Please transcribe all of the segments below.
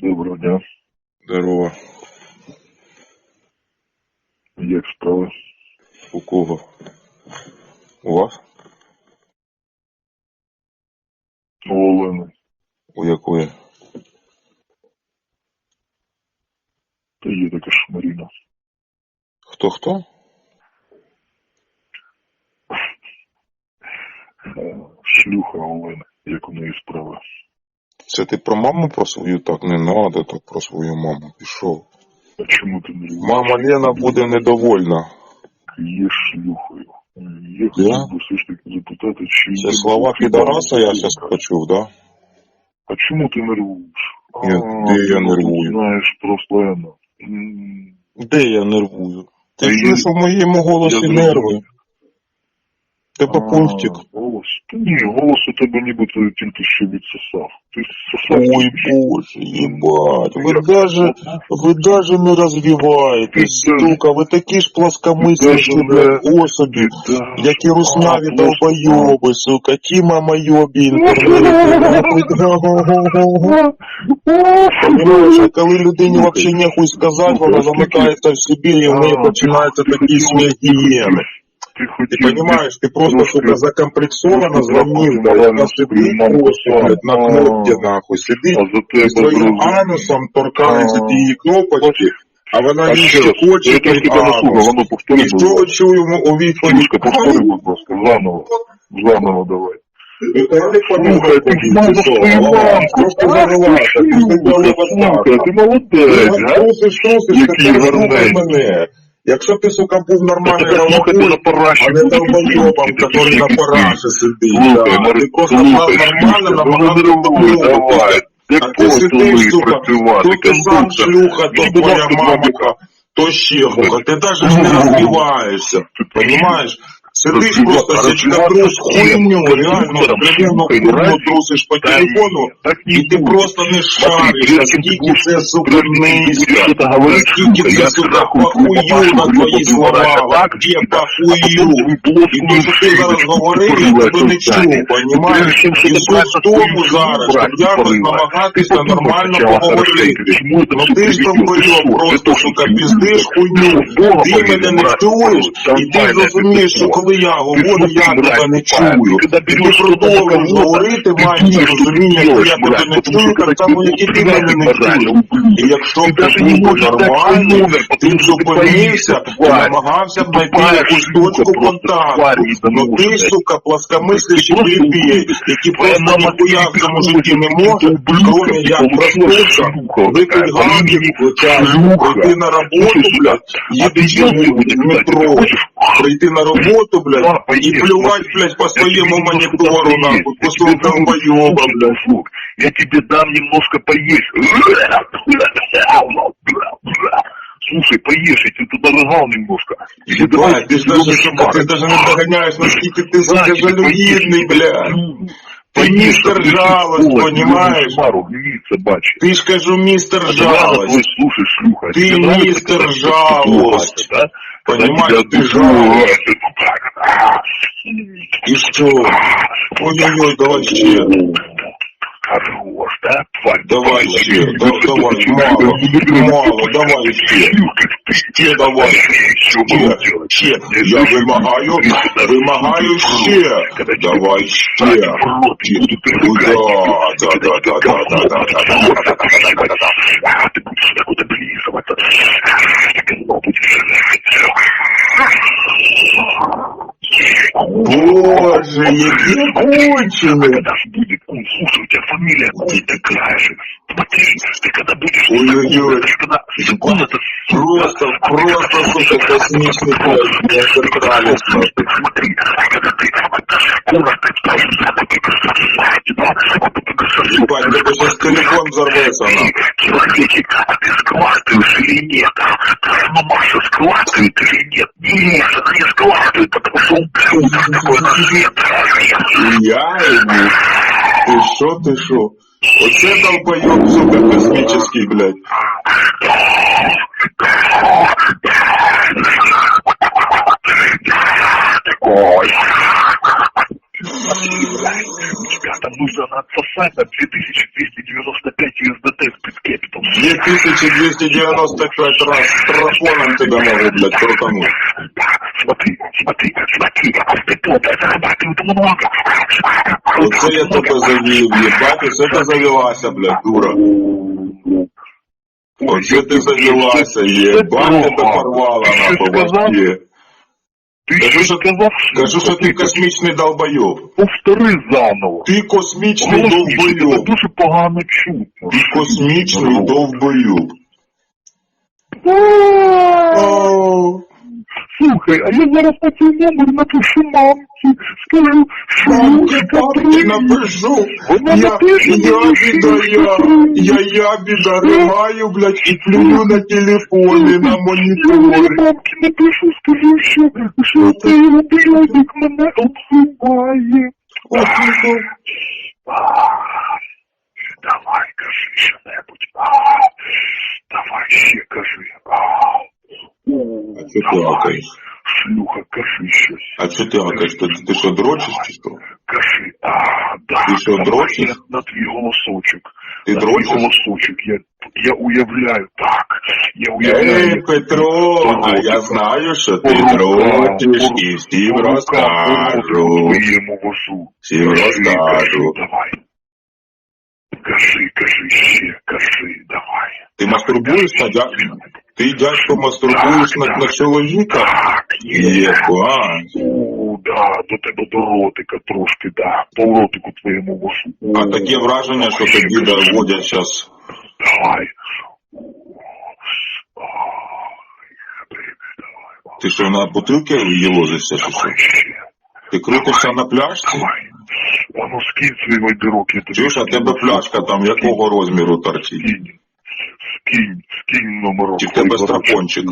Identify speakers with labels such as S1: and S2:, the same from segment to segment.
S1: Доброго дня.
S2: Здорово.
S1: Як справи?
S2: У кого? У вас?
S1: У Олени.
S2: У якої?
S1: Та є така шмаріна.
S2: Хто хто?
S1: Е, Шлюха Олени. Як у неї справи?
S2: Це ти про маму про свою так не надо, так про свою маму пішов.
S1: А чому ти не любиш?
S2: Мама Лена буде недовольна.
S1: Є шлюхою. Я хотів би все ж таки запитати, чи
S2: Це
S1: є
S2: слова
S1: хіба
S2: підараса я зараз почув, да?
S1: А чому ти нервуєш?
S2: Ні,
S1: А,
S2: де я
S1: ну,
S2: нервую?
S1: ти Знаєш про. М,
S2: Де я нервую? Ти
S1: Та
S2: чуєш у моєму голосі
S1: я
S2: нерви?
S1: зрозумів.
S2: Тебе
S1: а,
S2: пунктик.
S1: Голос. Та ні, голос у тебе нібито тільки що відсосав.
S2: Ой, боже, ебать, вы даже, вы даже не развиваетесь, сука, ви такі ж плоскомислі,
S1: Даже
S2: блядь, особи, які русняві
S1: А,
S2: долбойоби, сука, ті мамойобі інтернеті, нахуй. А коли людині вообще нехуй сказати, вона замикається в собі, і в неї починаються
S1: ти
S2: такі
S1: хотів Ти
S2: Ти
S1: хотів
S2: понимаешь, ти просто, сука,
S1: трошки
S2: звонив,
S1: трапити
S2: блядь,
S1: морально
S2: яка просто, блядь, на
S1: А.
S2: кнопці, нахуй,
S1: тебе
S2: своїм
S1: зрозумів.
S2: анусом торкається тієї кнопочки, а вона
S1: А ще
S2: їй
S1: раз,
S2: хоче
S1: я тебе не слухав, воно повтори,
S2: І
S1: будь
S2: що
S1: ласка.
S2: чуємо у відповідь?
S1: Трошки повтори, будь ласка, заново. Заново давай.
S2: Слухай,
S1: Слухай, ти ж мав свою мамку.
S2: Просто завелася, ти
S1: Слухай, ти молодець, а?
S2: Трусиш, трусиш,
S1: Який
S2: слухай
S1: гарненький.
S2: мене. Якщо б ти, сука, був нормальний
S1: головою, параші.
S2: а не долбойобом, который на параше сидить. Да. Ти просто
S1: слухай,
S2: нормально намагався
S1: нервуй,
S2: А ти сидиш, сука, то ти сам шлюха, то твоя мамка, то ще хто Ти навіть не розбиваєшся, понимаєш? Сидиш
S1: Розвива-
S2: просто січка трус хуйню, реально, откровенно
S1: Слухай,
S2: хуйню
S1: раніше-
S2: трусиш по
S1: Та
S2: телефону,
S1: ні, так не
S2: і ти
S1: буде.
S2: просто не шариш,
S1: Смотри,
S2: наскільки
S1: прежде
S2: це, сука,
S1: Прежде чем ты
S2: низько,
S1: будешь что-то говорить,
S2: наскільки
S1: слухай,
S2: це,
S1: я
S2: сука,
S1: нахуй
S2: похую
S1: попашу,
S2: на твої
S1: попаду
S2: слова,
S1: так,
S2: вообще
S1: а
S2: похую.
S1: потом твою
S2: І
S1: плоскую
S2: то, що ти зараз
S1: шеечку
S2: говорив, я
S1: покрывать
S2: тебе не
S1: руками.
S2: чув, понімаєш?
S1: Прежде чем
S2: І
S1: что-то
S2: суть
S1: брать
S2: в
S1: на
S2: тому
S1: свою
S2: зараз,
S1: брать
S2: щоб якось
S1: порывать.
S2: намагатися
S1: Ты подумай
S2: нормально
S1: сначала
S2: поговорити.
S1: хорошенько, к чему это
S2: Ну
S1: всё
S2: ти ж
S1: приведёт.
S2: долбойоб
S1: Ты что,
S2: просто,
S1: ты
S2: сука,
S1: что,
S2: піздиш хуйню.
S1: Бога
S2: Ти
S1: повинен
S2: мене не
S1: брать
S2: чуєш,
S1: порой.
S2: і ти
S1: Нормально,
S2: зрозумієш,
S1: это
S2: що
S1: то.
S2: коли я
S1: Ты
S2: говорю,
S1: слушай,
S2: я тебе
S1: брать,
S2: не
S1: правильно.
S2: чую.
S1: Ты когда
S2: І ти
S1: берешь что-то за
S2: продовжуєш
S1: кого-то,
S2: говорити,
S1: ты
S2: маючи
S1: думаешь, что ты
S2: розуміння, що я
S1: делаешь,
S2: тебе
S1: брать,
S2: не
S1: потому
S2: чую,
S1: что
S2: так
S1: когда
S2: само,
S1: ты
S2: як і ти
S1: тебя
S2: мене не
S1: брать,
S2: чуєш.
S1: ублюдок.
S2: І якщо
S1: Ты
S2: б ти
S1: даже не
S2: був би
S1: можешь дать свой
S2: нормальний,
S1: номер,
S2: ти
S1: потому
S2: б
S1: что ты
S2: зупинився
S1: боишься,
S2: і
S1: тварь.
S2: намагався б
S1: Ты
S2: знайти
S1: тупая
S2: якусь
S1: шлюха
S2: точку
S1: просто,
S2: контакту.
S1: тварь
S2: Ну ти,
S1: недоношенная.
S2: сука, плоскомислящий
S1: Ты просто
S2: плебей,
S1: ублюдок.
S2: які
S1: Твоя
S2: просто
S1: мама
S2: ніхуя в
S1: тебе
S2: цьому
S1: хочет,
S2: житті не
S1: ты
S2: може,
S1: ублюдком,
S2: кроме
S1: ты
S2: як
S1: получилась
S2: проснутися,
S1: шлюха
S2: випити
S1: такая,
S2: галки,
S1: шлюха.
S2: прийти на роботу,
S1: Слушай,
S2: блядь,
S1: а ты
S2: їдеш
S1: ел
S2: в
S1: сегодня, кстати,
S2: метро,
S1: ты хочешь?
S2: прийти на роботу,
S1: Да,
S2: блядь, і
S1: поешь,
S2: плювати,
S1: смотри.
S2: блядь, по
S1: Я
S2: своєму
S1: тебе немножко
S2: монітору,
S1: дам
S2: нахуй,
S1: поесть.
S2: по
S1: Я
S2: своєму
S1: тебе дам-
S2: долбойоба,
S1: слушай,
S2: блядь.
S1: дружок, Я тебе дам немножко поесть. Слушай, поешь, я тебе туда рыгал немножко. Или давай
S2: Ебать, ты ж
S1: тебе
S2: даже,
S1: съёбнешь
S2: сука, ты
S1: пары.
S2: даже не догоняешь, насколько ты, сука,
S1: Значит,
S2: жалюгидный,
S1: поешь.
S2: блядь. Ты
S1: Поешь,
S2: мистер
S1: отключи
S2: жалость,
S1: голос,
S2: понимаешь?
S1: Пару, гнилица, бачи.
S2: Ты ж кажу, мистер
S1: Это ладно, твой,
S2: жалость.
S1: слушай, шлюха.
S2: Ты
S1: тебе нравится,
S2: мистер
S1: когда тебя
S2: жалость. понимаешь?
S1: стукают, да?
S2: Понимаешь,
S1: жалость.
S2: ты
S1: мистер
S2: жалость.
S1: Понимаешь, ты жалость.
S2: И что? Ой-ой-ой, давай ще.
S1: Хорош, да, тварь?
S2: Давай
S1: Давай,
S2: ще, да,
S1: да,
S2: давай, мало, мало, давай ще. Ще давай. Ще, ще. Я вимагаю, вимагаю ще. Давай ще. Куда? Да, да, да, да, да, да, да, да.
S1: Ты будешь так вот облизываться. Так оно будешь.
S2: Боже, які кончений.
S1: Когда ж будет, он, слушай, у тебя фамилия будет такая же. смотри, ты когда будешь
S2: Ой-ой-ой.
S1: ты когда секунда это
S2: просто, просто, слушай, космический космос, я шептали.
S1: Смотри, когда ты отдашь секунду, ты тоже надо тебя тебя, вот ты гасашь.
S2: Ебать, да сейчас телефон взорвется, она.
S1: Человечек, а ты сглатываешь или нет? А? Ты ну Маша сглатывает или нет? Нет, она не сглатывает, потому что он пьет, такой на свет.
S2: Я? Ты шо, ты шо? Оце долбоёб, сука, космический, блядь.
S1: Такой. Тебя там нужно отсосать на 2295 USDT в пидке,
S2: 2295 раз страпоном тебя могу, блядь, крутануть.
S1: Смотри, смотри, смотри, а ты тут зарабатывают много.
S2: Оце я тебе завів, єбать, оце ти завелася, блядь, дура. Оце ти завелася, єбать, тебе порвала на поводке.
S1: Ти
S2: Кажу, що-
S1: сказав,
S2: Кажу, що ти космічний долбойоб.
S1: Повтори заново.
S2: Ти космічний
S1: Голосніше, тебе дуже погано чутно.
S2: Ти космічний довбойоб.
S1: Слухай, а я зараз на цей номер напишу мамці, скажу, що
S2: Ти напишу,
S1: Вона
S2: я,
S1: напише
S2: я
S1: що
S2: біда, я, я, я біда, римаю, блядь, і плюю на телефоні, на
S1: Я
S2: моніторі.
S1: мамці напишу, скажу, що, що цей ублюдок мене обзиває.
S2: Ох, ну,
S1: Давай, кажи що-небудь. Давай ще кажи. А, о,
S2: А ти акаєш?
S1: Шлюха, кажи щось.
S2: А що ти акаєш? Ти, ти що, дрочиш чи що?
S1: Кажи, а, да.
S2: Ти що, дрочиш?
S1: На твій голосочок.
S2: Ти
S1: на
S2: дрочиш?
S1: твій голосочок. Я, я уявляю, так. Я уявляю.
S2: Ей, Петро, а я знаю, що ти
S1: По
S2: дрочиш і всім розкажу.
S1: твоєму возу.
S2: Всім
S1: Кажи,
S2: розкажу.
S1: давай. Кажи, кажи ще, кажи, давай.
S2: Ти мастурбуєш на дя... Ти, дядько, мастурбуєш на, на чоловіка? Єбать.
S1: О, да, до тебе до ротика трошки, да. По ротику твоєму возу.
S2: А таке враження, що тобі
S1: кажи.
S2: доводять зараз.
S1: Давай.
S2: Ти що на бутилки їлозишся чи що? Ти крутишся на пляшці?
S1: Давай. А ну скинь я.
S2: Чуєш, а тебе пляшка там якого розміру торчить?
S1: Скинь. Скинь,
S2: Чи в тебе страпончик?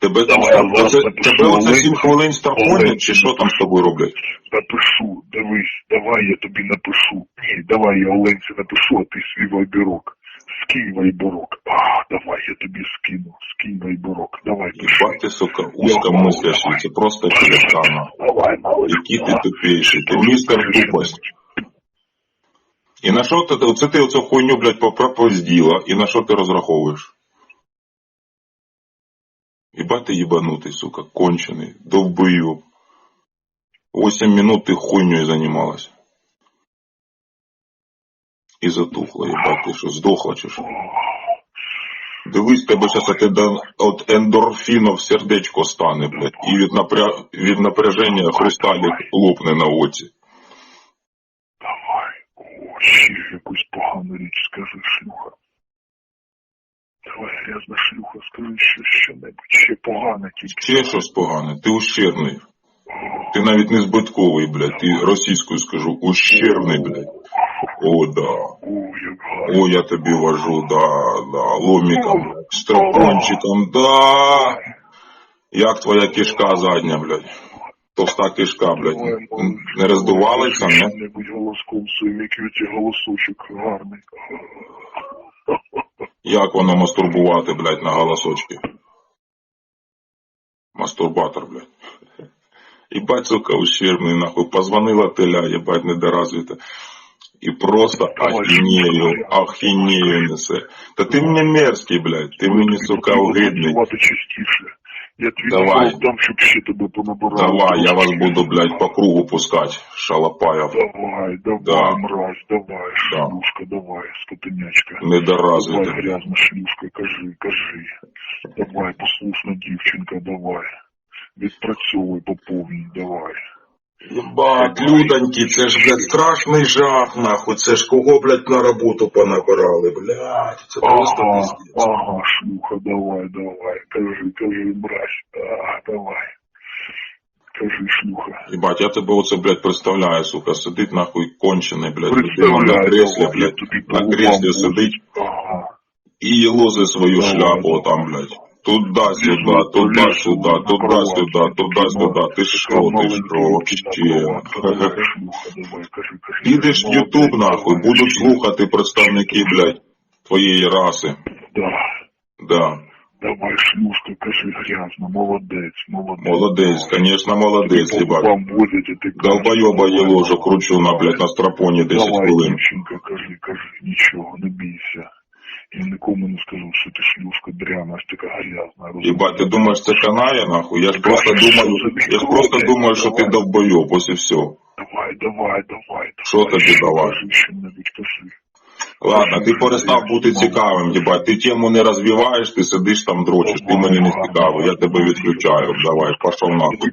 S2: Тебе там тебе оце 7 хвилин страпонять, чи що там з тобою роблять?
S1: Напишу, дивись, давай я тобі напишу. Ні, давай я Оленці напишу, а ти свій вайберок. Скинь вайберок. А, давай я тобі скину. Скинь вайберок. Давай пиши.
S2: Ти, сука, узко мислящий, це просто перестана.
S1: Давай, малыш.
S2: Який ти тупейший, ти містер тупость. І на що ти, оце ти оцю хуйню, блядь, попропозділа, і на що ти розраховуєш? Єбать ти їбанутий, сука, кончений, довбою. Восемь минут ти хуйньою займалась. І затухла, єбать, ти що, здохла чи що? Дивись, тебе щас от, от ендорфінов сердечко стане, блядь, і від, напря... від напряження хрусталік лопне на оці.
S1: Ще якусь погану річ скажи, шлюха. Давай, грязна шлюха, скажи ще що-небудь. Ще погане тільки.
S2: Ще щось погане, ти ущербний. Ти навіть не збитковий, блядь, ти російською скажу, ущербний, блядь. О, да.
S1: О,
S2: я тобі вожу, да, да, ломиком, страпончиком, да. Як твоя кишка задня, блядь? Товста кишка, блядь. Не роздувалася, не?
S1: Що-небудь голоском своїм, який у тебе голосочок гарний.
S2: Як воно мастурбувати, блядь, на голосочки? Мастурбатор, блядь. Ебать, сука, ущербный, нахуй. Позвонила теля, ебать, недоразвита. І просто ахінею, ахінею несе. Та ти мені мерзкий, блядь, ти мені, сука, огидний.
S1: Я твій
S2: Давай.
S1: дам, щоб ще тебе понабирали.
S2: Давай, я вас буду, блядь, по кругу пускать, шалопаєв.
S1: Давай, давай,
S2: Да.
S1: мразь, давай,
S2: Да.
S1: шлюшка, давай, скотинячка.
S2: Недоразвитий.
S1: Давай, грязна шлюшка, кажи, кажи. Давай, послушна дівчинка, давай. Відпрацьовуй по повній, давай.
S2: Єбать, людоньки, це ж, блядь, страшний жах, нахуй. Це ж кого, блядь, на роботу понабирали, блядь. Це просто
S1: Ага,
S2: пиздец.
S1: ага, шлюха, давай, давай, кажи, кажи, мразь, а, давай. Кажи, шлюха.
S2: Ебать, я тебе оце, блядь, представляю, сука, сидить нахуй кончений, блядь, людина на креслі, блядь, на креслі сидить
S1: Ага.
S2: і лозе свою
S1: Давай,
S2: шляпу там, блядь. Туда, сюда, туда-сюда,
S1: туда-сюда,
S2: туда-сюда, Ти що, ти що,
S1: давай, давай, кажи.
S2: Підеш в Ютуб, нахуй,
S1: давай,
S2: будуть слухати представники, блядь, твоєї раси.
S1: Да.
S2: Да.
S1: Давай, шлюшка, кажи грязно, молодець, молодець.
S2: Молодець, конечно, молодець, ебать. Долбойоба
S1: давай,
S2: є ложа,
S1: давай.
S2: кручу на, блядь, на страпоні 10
S1: Давай,
S2: хвилин.
S1: дівчинка, кажи, кажи, нічого, не бійся. Я нікому не скажу, що ти шлюшка дряна, аж така грязна.
S2: Єбать, ти думаєш, це канає, нахуй? Я ж просто думаю, я ж просто думаю, що ти довбойоб, ось і все.
S1: Давай, давай, давай.
S2: Що тобі давай? Ладно, ти перестав бути цікавим, їбать. Ти тему не розвиваєш, ти сидиш там дрочиш, ти мені не цікавий, я тебе відключаю. Давай, пішов нахуй.